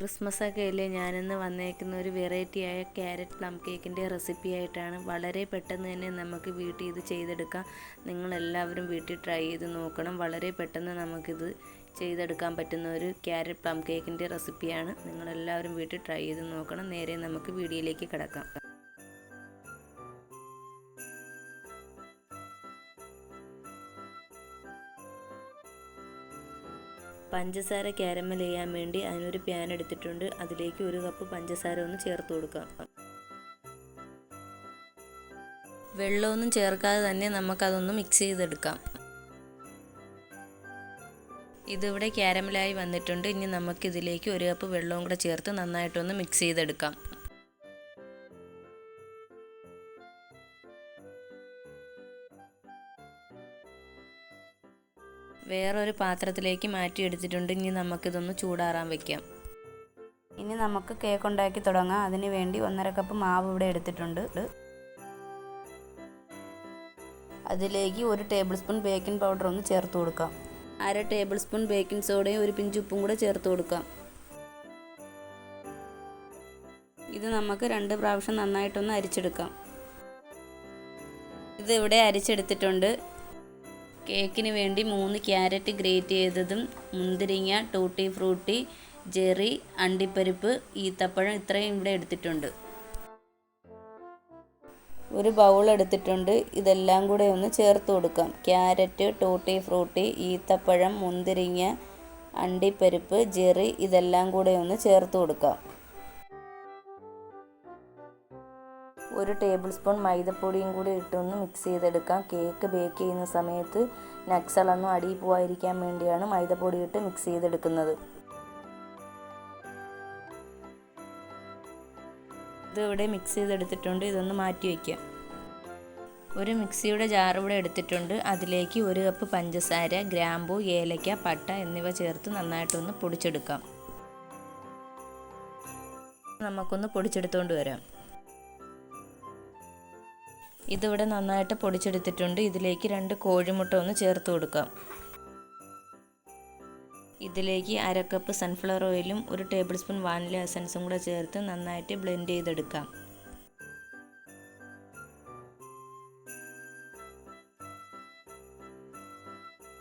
Christmas ഒക്കെ അല്ലേ ഞാനിന്ന് വന്നേക്കുന്ന ഒരു വെറൈറ്റി ആയ ക്യാരറ്റ് പ്ലം കേക്കിന്റെ റെസിപ്പി ആയിട്ടാണ്. വളരെ പെട്ടെന്ന് തന്നെ നമുക്ക് വീട്ടിൽ ഇത് ചെയ്തെടുക്കാം. നിങ്ങളെല്ലാവരും വീട്ടിൽ ട്രൈ ചെയ്ത് നോക്കണം. വളരെ പെട്ടെന്ന് നമുക്കിത് ചെയ്തെടുക്കാൻ പറ്റുന്ന ഒരു ക്യാരറ്റ് പ്ലം കേക്കിന്റെ റെസിപ്പിയാണ് നിങ്ങളെല്ലാവരും വീട്ടിൽ ട്രൈ ചെയ്ത് നോക്കണം. നേരെ നമുക്ക് വീഡിയോയിലേക്ക് കിടക്കാം. പഞ്ചസാര ക്യാരമൽ ചെയ്യാൻ വേണ്ടി അതിനൊരു പാൻ എടുത്തിട്ടുണ്ട്. അതിലേക്ക് ഒരു കപ്പ് പഞ്ചസാര ഒന്ന് ചേർത്ത് കൊടുക്കാം. വെള്ളമൊന്നും ചേർക്കാതെ തന്നെ നമുക്കതൊന്ന് മിക്സ് ചെയ്തെടുക്കാം. ഇതിവിടെ ക്യാരമലായി വന്നിട്ടുണ്ട്. ഇനി നമുക്കിതിലേക്ക് ഒരു കപ്പ് വെള്ളവും കൂടെ ചേർത്ത് നന്നായിട്ടൊന്ന് മിക്സ് ചെയ്തെടുക്കാം. വേറൊരു പാത്രത്തിലേക്ക് മാറ്റിയെടുത്തിട്ടുണ്ട്. ഇനി നമുക്കിതൊന്ന് ചൂടാറാൻ വെക്കാം. ഇനി നമുക്ക് കേക്ക് ഉണ്ടാക്കി തുടങ്ങാം. അതിന് വേണ്ടി ഒന്നര കപ്പ് മാവ് ഇവിടെ എടുത്തിട്ടുണ്ട്. അതിലേക്ക് ഒരു ടേബിൾ സ്പൂൺ ബേക്കിംഗ് പൗഡർ ഒന്ന് ചേർത്ത് കൊടുക്കാം. അര ടേബിൾ സ്പൂൺ ബേക്കിംഗ് സോഡയും ഒരു പിഞ്ച് ഉപ്പും കൂടെ ചേർത്ത് കൊടുക്കാം. ഇത് നമുക്ക് രണ്ട് പ്രാവശ്യം നന്നായിട്ടൊന്ന് അരിച്ചെടുക്കാം. ഇത് ഇവിടെ അരിച്ചെടുത്തിട്ടുണ്ട്. കേക്കിന് വേണ്ടി മൂന്ന് ക്യാരറ്റ് ഗ്രേറ്റ് ചെയ്തതും മുന്തിരിങ്ങ ടൂട്ടി ഫ്രൂട്ടി ജെറി അണ്ടിപ്പരിപ്പ് ഈത്തപ്പഴം ഇത്രയും ഇവിടെ എടുത്തിട്ടുണ്ട്. ഒരു ബൗൾ എടുത്തിട്ടുണ്ട്. ഇതെല്ലാം കൂടെ ഒന്ന് ചേർത്ത് കൊടുക്കാം. ക്യാരറ്റ് ടൂട്ടി ഫ്രൂട്ടി ഈത്തപ്പഴം മുന്തിരിങ്ങ അണ്ടിപ്പരിപ്പ് ജെറി ഇതെല്ലാം കൂടെ ഒന്ന് ചേർത്ത് കൊടുക്കാം. ഒരു ടേബിൾ സ്പൂൺ മൈദപ്പൊടിയും കൂടി ഇട്ടൊന്ന് മിക്സ് ചെയ്തെടുക്കാം. കേക്ക് ബേക്ക് ചെയ്യുന്ന സമയത്ത് നക്സളൊന്നും അടിയിൽ പോവാതിരിക്കാൻ വേണ്ടിയാണ് മൈദപ്പൊടി ഇട്ട് മിക്സ് ചെയ്തെടുക്കുന്നത്. ഇത് ഇവിടെ മിക്സ് ചെയ്തെടുത്തിട്ടുണ്ട്. ഇതൊന്ന് മാറ്റി വയ്ക്കാം ഒരു മിക്സിയുടെ ജാർ ഇവിടെ എടുത്തിട്ടുണ്ട്. അതിലേക്ക് ഒരു കപ്പ് പഞ്ചസാര ഗ്രാമ്പു ഏലക്ക പട്ട എന്നിവ ചേർത്ത് നന്നായിട്ടൊന്ന് പൊടിച്ചെടുക്കാം. നമുക്കൊന്ന് പൊടിച്ചെടുത്തുകൊണ്ട് വരാം. ഇതിവിടെ നന്നായിട്ട് പൊടിച്ചെടുത്തിട്ടുണ്ട്. ഇതിലേക്ക് രണ്ട് കോഴിമുട്ട ഒന്ന് ചേർത്ത് കൊടുക്കാം. ഇതിലേക്ക് അര കപ്പ് സൺഫ്ലവർ ഓയിലും ഒരു ടേബിൾ സ്പൂൺ വാനില എസൻസും കൂടെ ചേർത്ത് നന്നായിട്ട് ബ്ലെൻഡ് ചെയ്തെടുക്കാം.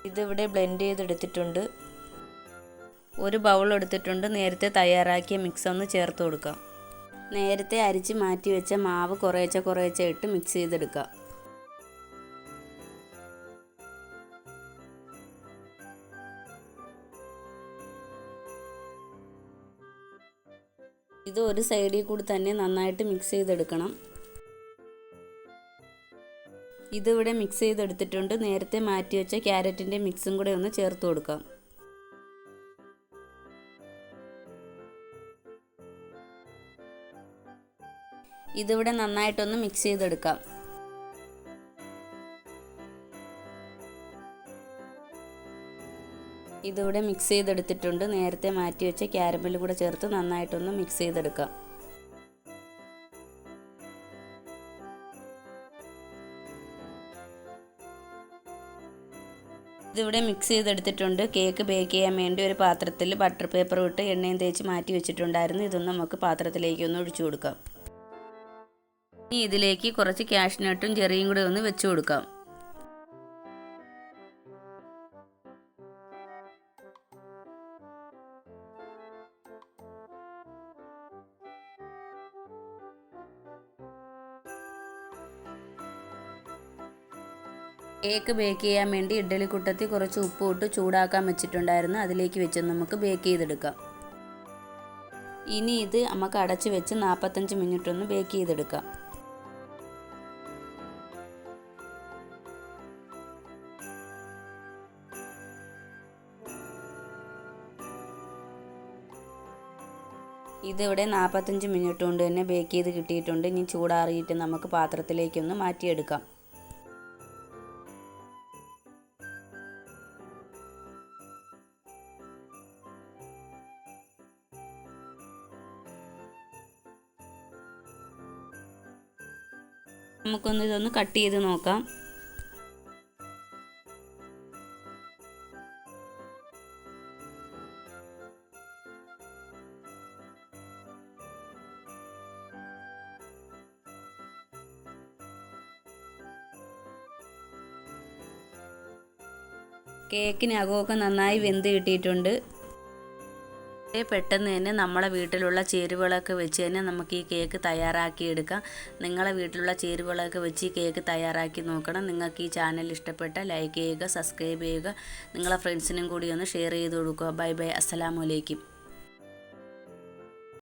ഇതിവിടെ ബ്ലെൻഡ് ചെയ്തെടുത്തിട്ടുണ്ട്. ഒരു ബൗൾ എടുത്തിട്ടുണ്ട്. നേരത്തെ തയ്യാറാക്കിയ മിക്സ് ഒന്ന് ചേർത്ത് കൊടുക്കാം. നേരത്തെ അരിച്ച് മാറ്റി വെച്ച മാവ് കുറേച്ചെ കുറേച്ചെ ഇട്ട് മിക്സ് ചെയ്തെടുക്കുക. ഇത് ഒരു സൈഡിൽ കൂടി തന്നെ നന്നായിട്ട് മിക്സ് ചെയ്തെടുക്കണം. ഇതിവിടെ മിക്സ് ചെയ്തെടുത്തിട്ടുണ്ട്. നേരത്തെ മാറ്റി വെച്ച ക്യാരറ്റിന്റെ മിക്സും കൂടെ ഒന്ന് ചേർത്ത് കൊടുക്കാം. ഇതിവിടെ നന്നായിട്ടൊന്ന് മിക്സ് ചെയ്തെടുക്കാം. ഇതിവിടെ മിക്സ് ചെയ്തെടുത്തിട്ടുണ്ട്. നേരത്തെ മാറ്റി വെച്ച ക്യാരമൽ കൂടെ ചേർത്ത് നന്നായിട്ടൊന്ന് മിക്സ് ചെയ്തെടുക്കാം. ഇതിവിടെ മിക്സ് ചെയ്തെടുത്തിട്ടുണ്ട്. കേക്ക് ബേക്ക് ചെയ്യാൻ വേണ്ടി ഒരു പാത്രത്തിൽ ബട്ടർ പേപ്പർ ഇട്ട് എണ്ണയും തേച്ച് മാറ്റി വെച്ചിട്ടുണ്ടായിരുന്നു. ഇതൊന്നും നമുക്ക് പാത്രത്തിലേക്ക് ഒന്ന് ഒഴിച്ചു കൊടുക്കാം. ഇനി ഇതിലേക്ക് കുറച്ച് കാഷ്നട്ടും ചെറിയും കൂടെ ഒന്ന് വെച്ചു കൊടുക്കാം. കേക്ക് ബേക്ക് ചെയ്യാൻ വേണ്ടി ഇഡ്ഡലിക്കുട്ടത്തിൽ കുറച്ച് ഉപ്പ് ഇട്ട് ചൂടാക്കാൻ വെച്ചിട്ടുണ്ടായിരുന്നു. അതിലേക്ക് വെച്ച് നമുക്ക് ബേക്ക് ചെയ്തെടുക്കാം. ഇനി ഇത് നമുക്ക് അടച്ച് വെച്ച് നാൽപ്പത്തഞ്ച് മിനിറ്റ് ഒന്ന് ബേക്ക് ചെയ്തെടുക്കാം. ഇതിവിടെ നാൽപ്പത്തഞ്ച് മിനിറ്റ് കൊണ്ട് തന്നെ ബേക്ക് ചെയ്ത് കിട്ടിയിട്ടുണ്ട്. ഇനി ചൂടാറിയിട്ട് നമുക്ക് പാത്രത്തിലേക്കൊന്ന് മാറ്റിയെടുക്കാം. നമുക്കൊന്ന് ഇതൊന്ന് കട്ട് ചെയ്ത് നോക്കാം. കേക്കിനകമൊക്കെ നന്നായി വെന്ത് കിട്ടിയിട്ടുണ്ട്. പെട്ടെന്ന് തന്നെ നമ്മളെ വീട്ടിലുള്ള ചേരുവകളൊക്കെ വെച്ച് തന്നെ നമുക്ക് ഈ കേക്ക് തയ്യാറാക്കിയെടുക്കാം. നിങ്ങളെ വീട്ടിലുള്ള ചേരുവകളൊക്കെ വെച്ച് ഈ കേക്ക് തയ്യാറാക്കി നോക്കണം. നിങ്ങൾക്ക് ഈ ചാനൽ ഇഷ്ടപ്പെട്ട ലൈക്ക് ചെയ്യുക സബ്സ്ക്രൈബ് ചെയ്യുക. നിങ്ങളെ ഫ്രണ്ട്സിനും കൂടി ഒന്ന് ഷെയർ ചെയ്ത് കൊടുക്കുക. Bye bye. അസ്സലാമലൈക്കും